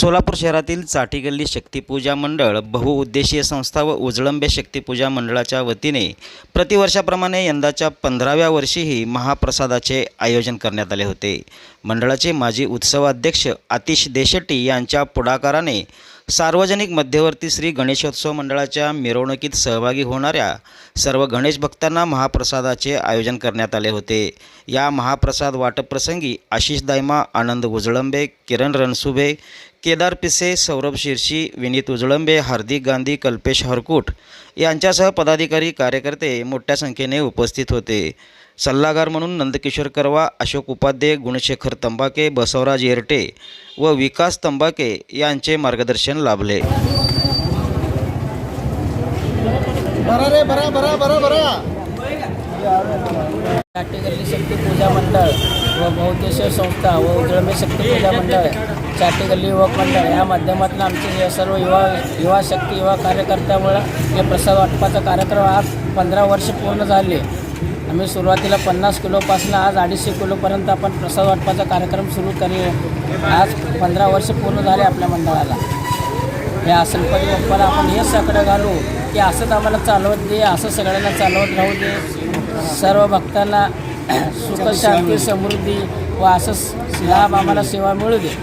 सोलापूर शहरातील चाटीगल्ली शक्तिपूजा मंडळ बहुउद्देशीय संस्था व उजळंबे शक्तिपूजा मंडळाच्या वतीने प्रतिवर्षाप्रमाणे यंदाच्या पंधराव्या वर्षीही महाप्रसादाचे आयोजन करण्यात आले होते. मंडळाचे माजी उत्सवाध्यक्ष आतिश देशेट्टी यांच्या पुढाकाराने सार्वजनिक मध्यवर्ती श्री गणेशोत्सव मंडळाच्या मिरवणुकीत सहभागी होणाऱ्या सर्व गणेश भक्तांना महाप्रसादाचे आयोजन करण्यात आले होते. या महाप्रसाद वाटपप्रसंगी आशिष दायमा आनंद उजळंबे किरण रणसुभे केदार पिसे सौरभ शिरशी विनीत उजळंबे हार्दिक गांधी कल्पेश हरकुट यांच्यासह पदाधिकारी कार्यकर्ते मोठ्या संख्येने उपस्थित होते. सल्लागार म्हणून नंदकिशोर करवा अशोक उपाध्ये गुणशेखर तंबाके बसवराज येरटे व विकास तंबाके यांचे मार्गदर्शन लाभले. बरा रे बरा बरा बरा बरा. चाटेगल्ली शक्ती पूजा मंडळ व बहुद्देशीय संस्था व उजळमे शक्ती पूजा मंडळ चाटेगल्ली युवक मंडळ या माध्यमातून आमचे हे सर्व युवा युवा शक्ती युवा कार्यकर्त्यामुळं हे प्रसाद वाटपाचा कार्यक्रम आज पंधरा वर्ष पूर्ण झाले. आम्ही सुरुवातीला पन्नास किलोपासून आज अडीचशे किलोपर्यंत आपण प्रसाद वाटपाचा कार्यक्रम सुरू करी आज पंधरा वर्ष पूर्ण झाले आपल्या मंडळाला. हे गणपती बाप्पाला आपण हे सगळं घालू की असंच आम्हाला चालवत दे असं सगळ्यांना चालवत राहू दे. सर्व भक्तांना सुख शांती समृद्धी व असंच लाभ आम्हाला सेवा मिळू दे.